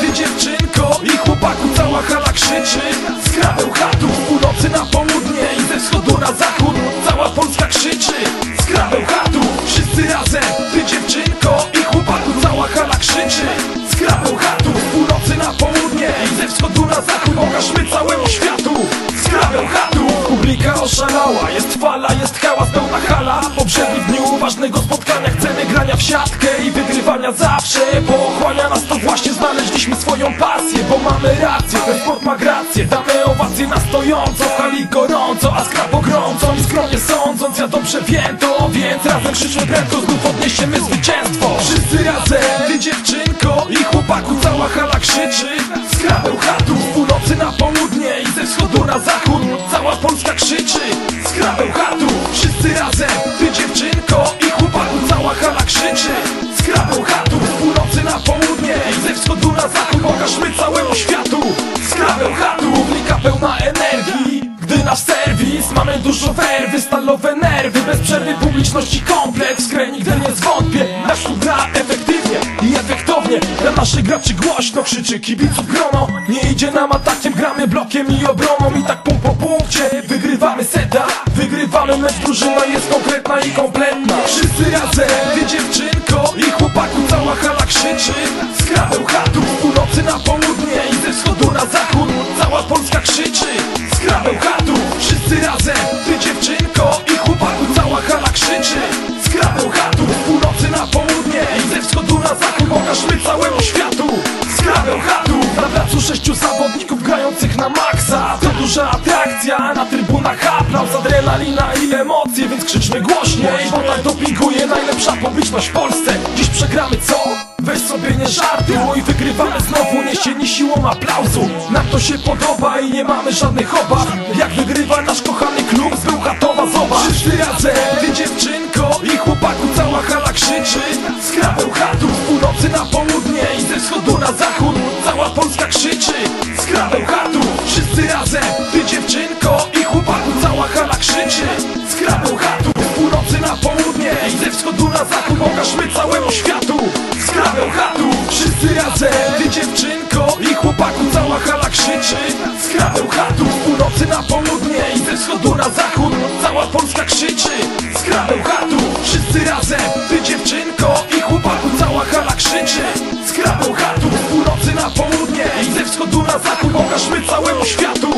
ty dziewczynko I chłopaku cała hala krzyczy. Skrabeł chatów, z północy na południe I ze wschodu na zachód Cała Polska krzyczy. Skrabeł chatów, wszyscy razem. Ty dziewczynko i chłopaku cała hala krzyczy. Skrabeł chatów, z północy na południe I ze wschodu na zachód. Pokażmy całemu światu. Skrabeł chatów, publika oszalała. Jest fala, jest hałas, pełna hala. Poprzedni dniu ważnego spotkania Chcemy grania w siatkę i wygrywania zawsze. Pochłania nas to właśnie swoją pasję Bo mamy rację, ten sport ma grację. Damy owację na stojąco, w hali gorąco A skrap pogrącą i skromnie sądząc. Ja dobrze wiem to, więc razem krzyczmy prędko Znów odniesiemy zwycięstwo. Wszyscy razem, ty dziewczynko i chłopaku Cała hala krzyczy. Skrabeł chatów, z północy na południe I ze wschodu na zachód Cała Polska krzyczy. Skrabeł chatów, mamy dużo werwy, stalowe nerwy Bez przerwy publiczności kompleks. Kraj nigdy nie zwątpię Nasz klub gra efektywnie i efektownie. Dla naszych graczy głośno krzyczy kibiców grono. Nie idzie nam atakiem, gramy blokiem i obroną. I tak punkt po punkcie wygrywamy seta. Wygrywamy mecz, drużyna jest konkretna i kompletna. Wszyscy razem, ty dziewczynko i chłopaku Cała hala krzyczy zachód Pokażmy całemu światu. Skrabeł chatów Na placu sześciu zawodników grających na maksa. To duża atrakcja Na trybunach aplauz, adrenalina i emocje Więc krzyczmy głośniej Bo tak dopinguje najlepsza publiczność w Polsce. Dziś przegramy co? Weź sobie nie żartuj. Wygrywamy znowu niesieni siłą aplauzu. Nam to się podoba i nie mamy żadnych obaw. Jak wygrywa nasz kochany klub z Bełchatowa Zobacz Wszyscy razem, wschodu na zachód Pokażmy całemu światu. Skrabeł chatów, wszyscy razem. Ty dziewczynko i chłopaku Cała hala krzyczy. Skrabeł chatów, z północy na południe I ze wschodu na zachód Cała Polska krzyczy. Skrabeł chatów, wszyscy razem. Ty dziewczynko i chłopaku Cała hala krzyczy. Skrabeł chatów, z północy na południe I ze wschodu na zachód Pokażmy całemu światu